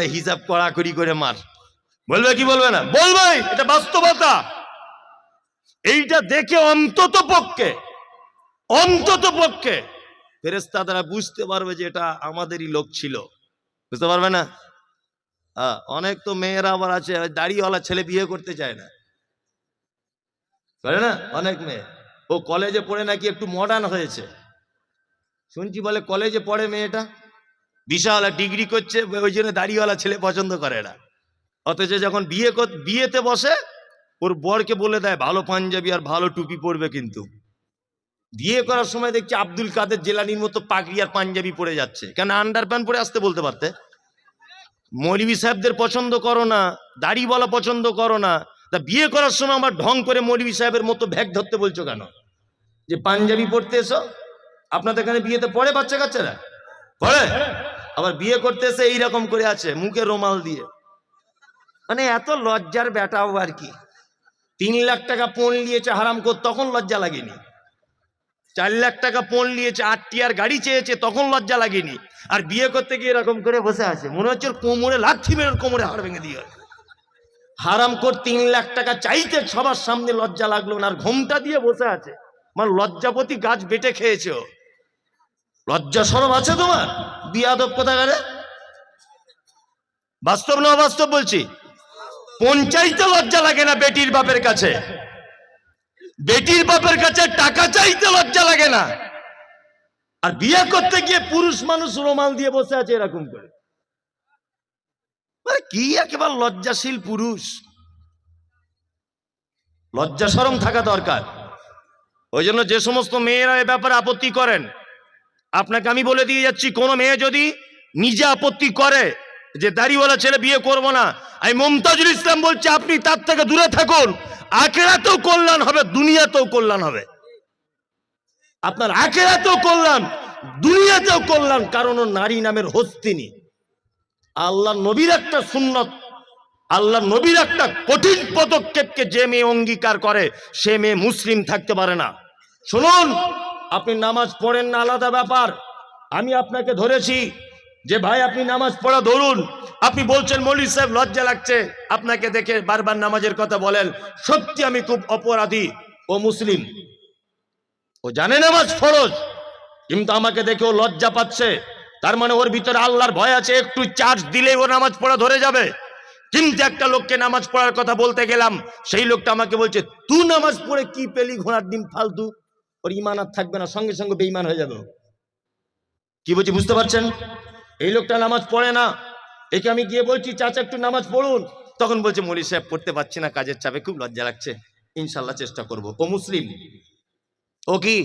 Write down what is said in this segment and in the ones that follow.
হিসাব কড়াকড়ি করে মার। বলবে কি বলবে না? বলবে এটা বাস্তবতা। এইটা দেখে অন্তত পক্ষে অন্তত পক্ষে ফেরেস্তা তারা বুঝতে পারবে যে এটা আমাদেরই লোক ছিল। বুঝতে পারবে না? অনেক তো মেয়েরা আবার আছে দাড়িওয়ালা ছেলে বিয়ে করতে চায় না। করে না? অনেক মেয়ে। ও কলেজে পড়ে নাকি একটু মডার্ন হয়েছে। শুনছি বলে কলেজে পড়ে মেয়েটা? বিশাল ডিগ্রি করছে, ওই জন্য দাড়িওয়ালা ছেলে পছন্দ করে না। অথচ যখন বিয়ে বিয়েতে বসে, ওর বরকে বলে দেয়, ভালো পাঞ্জাবি আর ভালো টুপি পরবে কিন্তু। বিয়ে করার সময় দেখছি আব্দুল কাদের জেলানির মতো পাগড়ি আর পাঞ্জাবি পরে যাচ্ছে। কেন আন্ডার প্যান্ট পরে আসতে বলতে পারতে? মৌলবি সাহেবদের পছন্দ করো না দাড়ি বলা পছন্দ করো না। তা বিয়ে করার সময় আমার ঢং করে মৌলবি সাহেবের মতো ব্যাগ ধরতে বলছো কেন? যে পাঞ্জাবি পড়তে এসো, আপনাদের এখানে বিয়েতে পড়ে বাচ্চা কাচ্চারা পড়ে? আবার বিয়ে করতে এসে এইরকম করে আছে, মুখে রোমাল দিয়ে। মানে এত লজ্জার বেটাও আর কি। তিন লাখ টাকা পণ নিয়েছে হারাম কর তখন লজ্জা লাগেনি। চার লাখ টাকা পণ নিয়েছে আটটি আর গাড়ি চেয়েছে, তখন লজ্জা লাগেনি। আর বিয়ে করতে গিয়ে এরকম করে বসে আছে, মনে হচ্ছে কোমরে লাথি মেরে কোমরে হাড় ভেঙে দিয়ে হারাম কর তিন লাখ টাকা চাইতে সবার সামনে লজ্জা লাগল না, আর ঘোমটা দিয়ে বসে আছে। মানে লজ্জাপতি গাছ বেটে খেয়েছে লজ্জা সরম আছে তোমার? বিয়াদব কোথাকারে? বাস্তব না অবাস্তব বলছি? পঞ্চাইতে লজ্জা লাগে না বেটির বাপের কাছে। বেটির বাপের কাছে টাকা চাইতে লজ্জা লাগে না। আর বিয়ে করতে গিয়ে পুরুষ মানুষ রোমাল দিয়ে বসে আছে এরকম করে। কি একেবারে লজ্জাশীল পুরুষ। লজ্জা সরম থাকা দরকার। ওই জন্য যে সমস্ত মেয়েরা এ ব্যাপারে আপত্তি করেন আপনাকে আমি বলে দিয়ে যাচ্ছি, কোনো মেয়ে যদি নিজে আপত্তি করে যে দাড়িওয়ালা ছেলে বিয়ে করব না, আমি মমতাজুল ইসলাম বলছি, আপনি তার থেকে দূরে থাকুন, আখেরাতেও কল্যাণ হবে, দুনিয়াতেও কল্যাণ হবে। আপনার আখেরাতেও কল্যাণ, দুনিয়াতেও কল্যাণ, কারণ ও নারী নামের হস্তিনী। আল্লাহ নবীর একটা সুন্নত, আল্লাহ নবীর একটা কঠিন পদক্ষেপকে যে মেয়ে অঙ্গীকার করে, সে মেয়ে মুসলিম থাকতে পারে না। শুনুন আপনি নামাজ পড়েন না, আলাদা ব্যাপার। আমি আপনাকে ধরেছি যে, ভাই, আপনি নামাজ পড়া ধরুন। আপনি বলছেন মৌলী সাহেব লজ্জা লাগছে। আপনাকে দেখে বারবার নামাজের কথা বলেন। সত্যি আমি খুব অপরাধী। ও মুসলিম। ও জানে নামাজ ফরজ, কিন্তু আমাকে দেখে ও লজ্জা পাচ্ছে। তার মানে ওর ভিতরে আল্লাহর ভয় আছে, একটু চার্জ দিলেই ও নামাজ পড়া ধরে যাবে। কিন্তু একটা লোককে নামাজ পড়ার কথা বলতে গেলাম, সেই লোকটা আমাকে বলছে, তুই নামাজ পড়ে কি পেলি ঘোড়ার ডিম ফালতু? ওর ইমান আর থাকবে না, সঙ্গে সঙ্গে বেইমান হয়ে যাবে কি বলছি, বুঝতে পারছেন? এই লোকটা নামাজ পড়ে না। একে আমি গিয়ে বলছি, চাচা, একটু নামাজ পড়ুন। তখন বলছে মলি সাহেব, পড়তে পারছি না, কাজের চাপে খুব লজ্জা লাগছে। ইনশাল্লাহ চেষ্টা করব। ও মুসলিম। ও কি?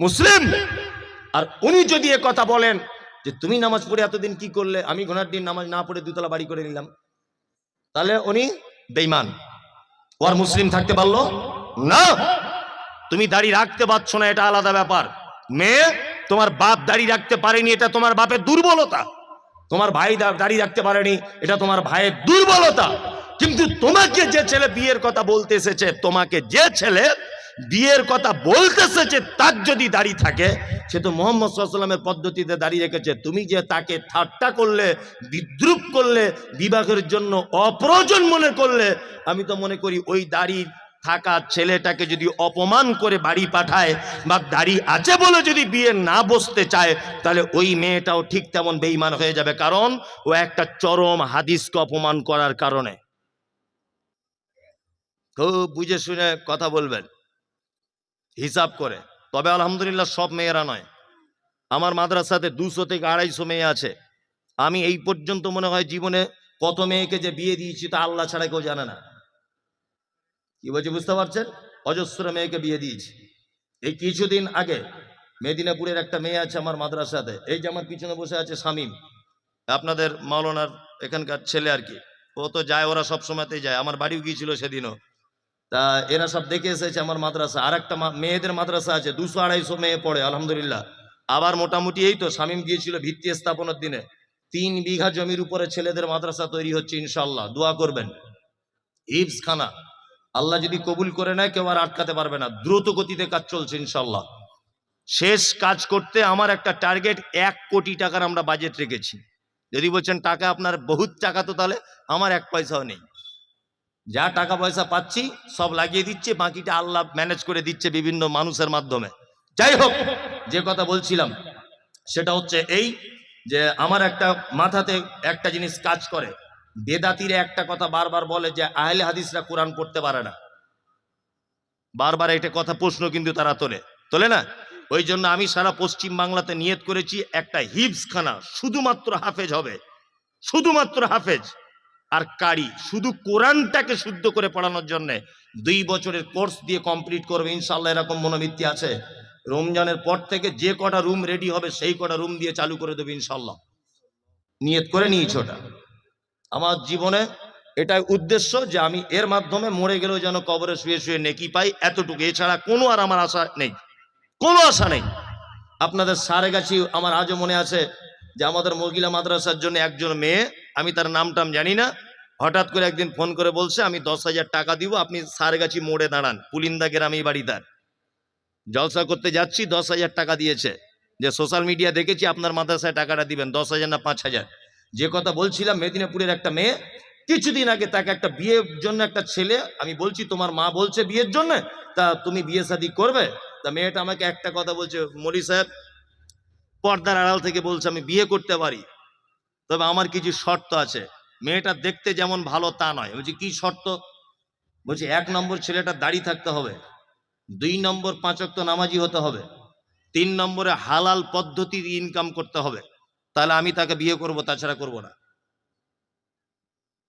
মুসলিম? আর উনি যদি এ কথা বলেন যে, তুমি নামাজ পড়ে এতদিন কি করলে? আমি ঘোড়ার দিন নামাজ না পড়ে দুতলা বাড়ি করে নিলাম। তাহলে উনি বেইমান ও আর মুসলিম থাকতে পারল না। তুমি দাড়ি রাখতে পারছ না, এটা আলাদা ব্যাপার। মেয়ে, তোমার বাপ দাড়ি রাখতে পারেনি, এটা তোমার বাপের দুর্বলতা। তোমার ভাই দাড়ি রাখতে পারেনি, এটা তোমার ভাইয়ের দুর্বলতা। কিন্তু তোমাকে যে ছেলে বিয়ের কথা বলতে এসেছে, তোমাকে যে ছেলে বিয়ের কথা বলতে এসেছে, তার যদি দাড়ি থাকে, সে তো মোহাম্মদ সাল্লামের পদ্ধতিতে দাঁড়িয়ে রেখেছে। তুমি যে তাকে ঠাট্টা করলে, বিদ্রুপ করলে, বিবাহের জন্য অপ্রয়োজন মনে করলে, আমি তো মনে করি ওই দাড়ি থাকা ছেলেটাকে যদি অপমান করে বাড়ি পাঠায় বা দাড়ি আছে বলে যদি বিয়ে না বসতে চায়, তাহলে ওই মেয়েটাও ঠিক তেমন বেইমান হয়ে যাবে। কারণ ও একটা চরম হাদিসকে অপমান করার কারণে। খুব বুঝে শুনে কথা বলবেন। হিসাব করে। তবে আলহামদুলিল্লাহ সব মেয়েরা নয়। আমার মাদ্রাসাতে দুশো থেকে আড়াইশো মেয়ে আছে। আমি এই পর্যন্ত মনে হয় জীবনে কত মেয়েকে যে বিয়ে দিয়েছি তা আল্লাহ ছাড়া কেউ জানে না। কি বলছি, বুঝতে পারছেন? অজস্র মেয়েকে বিয়ে দিয়েছি। এই কিছুদিন আগে মেদিনীপুরের একটা মেয়ে আছে আমার মাদ্রাসাতে। এই যে আমার পিছনে বসে আছে শামীম, আপনাদের মাওলানার এখানকার ছেলে আর কি। ও তো যায়, ওরা সব সময়তেই যায়। আমার বাড়িও গিয়েছিল সেদিনও। তা এরা সব দেখে এসেছে আমার মাদ্রাসা। আর একটা মেয়েদের মাদ্রাসা আছে, দুশো আড়াইশো মেয়ে পড়ে, আলহামদুলিল্লাহ। আবার মোটামুটি এই তো, শামীম গিয়েছিল ভিত্তি স্থাপনের দিনে। তিন বিঘা জমির উপরে ছেলেদের মাদ্রাসা তৈরি হচ্ছে ইনশাল্লাহ দোয়া করবেন। হিপস খানা। আল্লাহ যদি কবুল করে নেয়, কেউ আর আটকাতে পারবে না। দ্রুত গতিতে কাজ চলছে ইনশাল্লাহ শেষ কাজ করতে আমার একটা টার্গেট, এক কোটি টাকার আমরা বাজেট রেখেছি। যদি বলছেন, টাকা আপনার বহুত টাকা, তো তাহলে আমার এক পয়সাও নেই। যা টাকা পয়সা পাচ্ছি, সব লাগিয়ে দিচ্ছে, বাকিটা আল্লাহ ম্যানেজ করে দিচ্ছে বিভিন্ন মানুষের মাধ্যমে। যাই হোক, যে কথা বলছিলাম, সেটা হচ্ছে এই যে আমার একটা মাথাতে একটা জিনিস কাজ করে। বেদাতিরা একটা কথা বারবার বলে যে আহলে হাদিসরা কোরআন করতে পারে না। বারবার এটা কথা প্রশ্ন কিন্তু তারা তোলে। তোলে না? ওই জন্য আমি সারা পশ্চিম বাংলাতে নিয়ত করেছি, একটা হিপসখানা শুধুমাত্র হাফেজ হবে। শুধুমাত্র হাফেজ। আর কারি, শুধু কোরআনটাকে শুদ্ধ করে পড়ানোর জন্য দুই বছরের কোর্স দিয়ে কমপ্লিট করবে ইনশাল্লাহ এরকম মনোবৃত্তি আছে। রমজানের পর থেকে যে কটা রুম রেডি হবে, সেই কটা রুম দিয়ে চালু করে দেবে ইনশাল্লাহ নিয়ত করে নিয়েছি ওটা। আমার জীবনে এটাই উদ্দেশ্য যে আমি এর মাধ্যমে মরে গেলেও যেন কবরে শুয়ে শুয়ে নেকি পাই এতটুকু। এছাড়া কোনো আর আমার আশা নেই। কোনো আশা নেই। আপনাদের সারে গাছি আমার আজও মনে আছে যে আমাদের মহিলা মাদ্রাসার জন্য একজন মেয়ে, আমি তার নাম টাম জানি না, হঠাৎ করে একদিন ফোন করে বলছে, আমি দশ হাজার টাকা দিব, আপনি সারগাছি মোড়ে দাঁড়ান। পুলিন্দা গ্রামেই বাড়ি তার জলসা করতে যাচ্ছি, দশ হাজার টাকা দিয়েছে। যে সোশ্যাল মিডিয়া দেখেছি, আপনার মাদ্রাসায় টাকাটা দিবেন, দশ হাজার না পাঁচ হাজার? যে কথা বলছিলাম মেদিনীপুরের একটা মেয়ে, কিছুদিন আগে তাকে একটা বিয়ের জন্য একটা ছেলে, আমি বলছি তোমার মা বলছে বিয়ের জন্য, তা তুমি বিয়ে শাদি করবে? তা মেয়েটা আমাকে একটা কথা বলছে, মলি সাহেব, পর্দার আড়াল থেকে বলছে আমি বিয়ে করতে পারি, তবে আমার কিছু শর্ত আছে। মেয়েটা দেখতে যেমন ভালো তা নয়। বলছি, কি শর্ত? বলছি, এক নম্বর ছেলেটা দাড়ি থাকতে হবে, দুই নম্বর পাঁচক্ত নামাজি হতে হবে, তিন নম্বরে হালাল পদ্ধতির ইনকাম করতে হবে। তাহলে আমি তাকে বিয়ে করব, তাছাড়া করব না।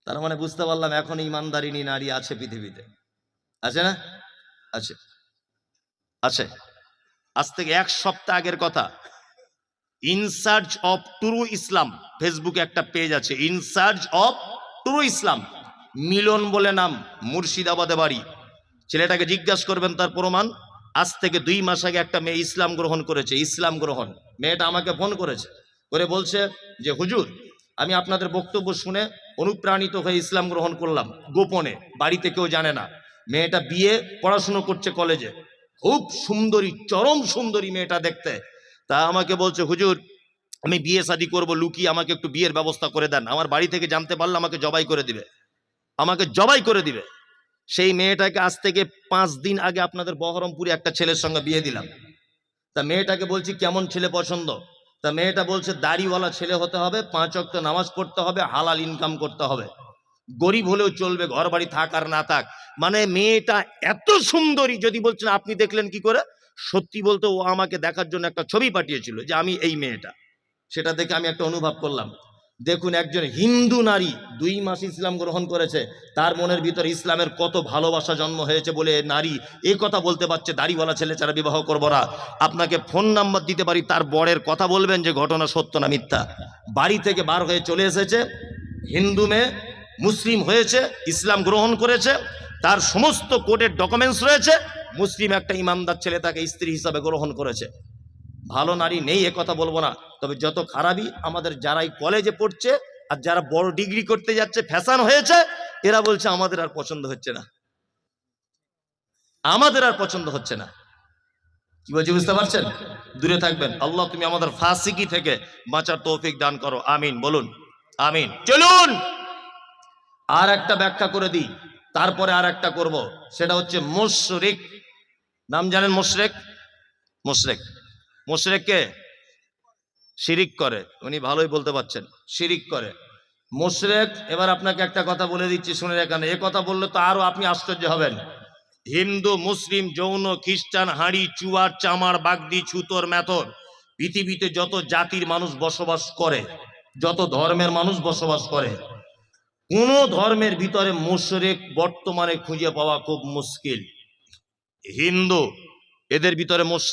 তার মানে বুঝতে পারলাম এখন ইমানদারিনী নারী আছে পৃথিবীতে। আছে না? আছে। আছে। আজ থেকে এক সপ্তাহ আগের কথা। ইনসার্চ অফ টুরু ইসলাম, ফেসবুকে একটা পেজ আছে ইনসার্চ অফ টুরু ইসলাম। মিলন বলে নাম, মুর্শিদাবাদে বাড়ি। ছেলেটাকে জিজ্ঞাসা করবেন তার প্রমাণ। আজ থেকে দুই মাস আগে একটা মেয়ে ইসলাম গ্রহণ করেছে, ইসলাম গ্রহণ। মেয়েটা আমাকে ফোন করেছে। করে বলছে যে, হুজুর, আমি আপনাদের বক্তব্য শুনে অনুপ্রাণিত হয়ে ইসলাম গ্রহণ করলাম গোপনে, বাড়িতে কেউ জানে না। মেয়েটা বিয়ে পড়াশুনো করছে কলেজে। খুব সুন্দরী, চরম সুন্দরী মেয়েটা দেখতে। তা আমাকে বলছে, হুজুর, আমি বিয়ে শাদি করব লুকিয়ে আমাকে একটু বিয়ের ব্যবস্থা করে দেন। আমার বাড়ি থেকে জানতে পারলে আমাকে জবাই করে দিবে। আমাকে জবাই করে দিবে। সেই মেয়েটাকে আজ থেকে পাঁচ দিন আগে আপনাদের বহরমপুরে একটা ছেলের সঙ্গে বিয়ে দিলাম। তা মেয়েটাকে বলছি, কেমন ছেলে পছন্দ? তা মেয়েটা বলছে, দাড়িওয়ালা ছেলে হতে হবে, পাঁচ অক্ত নামাজ পড়তে হবে, হালাল ইনকাম করতে হবে। গরিব হলেও চলবে ঘর বাড়ি থাক আর না থাক। মানে মেয়েটা এত সুন্দরী, যদি বলছেন, আপনি দেখলেন কি করে? সত্যি বলতে ও আমাকে দেখার জন্য একটা ছবি পাঠিয়েছিল যে আমি এই মেয়েটা। সেটা দেখে আমি একটা অনুভব করলাম। দেখুন, একজন হিন্দু নারী দুই মাস ইসলাম গ্রহণ করেছে, তার মনের ভিতরে ইসলামের কত ভালোবাসা জন্ম হয়েছে বলে নারী এ কথা বলতে পারছে, দাড়িওয়ালা ছেলে ছাড়া বিবাহ করব না। আপনাকে ফোন নাম্বার দিতে পারি, তার বরের কথা বলবেন যে ঘটনা সত্য না মিথ্যা। বাড়ি থেকে বার হয়ে চলে এসেছে, হিন্দু মেয়ে, মুসলিম হয়েছে, ইসলাম গ্রহণ করেছে, তার সমস্ত কোর্টের ডকুমেন্টস রয়েছে, মুসলিম একটা ইমানদার ছেলে তাকে স্ত্রী হিসাবে গ্রহণ করেছে। ভালো নারী নেই, এ কথা বলব না। তবে যত খারাপই আমাদের যারাই কলেজে পড়ছে আর যারা বড় ডিগ্রি করতে যাচ্ছে, ফ্যাশন হয়েছে, এরা বলছে আমাদের আর পছন্দ হচ্ছে না। আমাদের আর পছন্দ হচ্ছে না। কি বলছি, বুঝতে পারছেন? দূরে থাকবেন। আল্লাহ, তুমি আমাদের ফাসিকি থেকে বাঁচার তৌফিক দান করো। আমিন, বলুন। আমিন। চলুন! আর একটা ব্যাখ্যা করে দিই। তারপরে আর একটা করব। সেটা হচ্ছে মুশরিক। নাম জানেন মুশরেক? মুশরেক। মুশরেক কে? শিরিক করে। উনি ভালোই বলতে পারছেন, শিরিক করে। মুশরেক, এবার আপনাকে একটা কথা বলে দিচ্ছি, শুনে এখানে এ কথা বললে তো আরও আপনি আশ্চর্য হবেন। হিন্দু, মুসলিম, যৌন, খ্রিস্টান, হাঁড়ি, চুয়ার, চামার, বাগদি, ছুতর মেথর পৃথিবীতে যত জাতির মানুষ বসবাস করে, যত ধর্মের মানুষ বসবাস করে, কোন ধর্মের ভিতরে মুশরেক বর্তমানে খুঁজে পাওয়া খুব মুশকিল। হিন্দু, এদের ভিতরে মুশরিক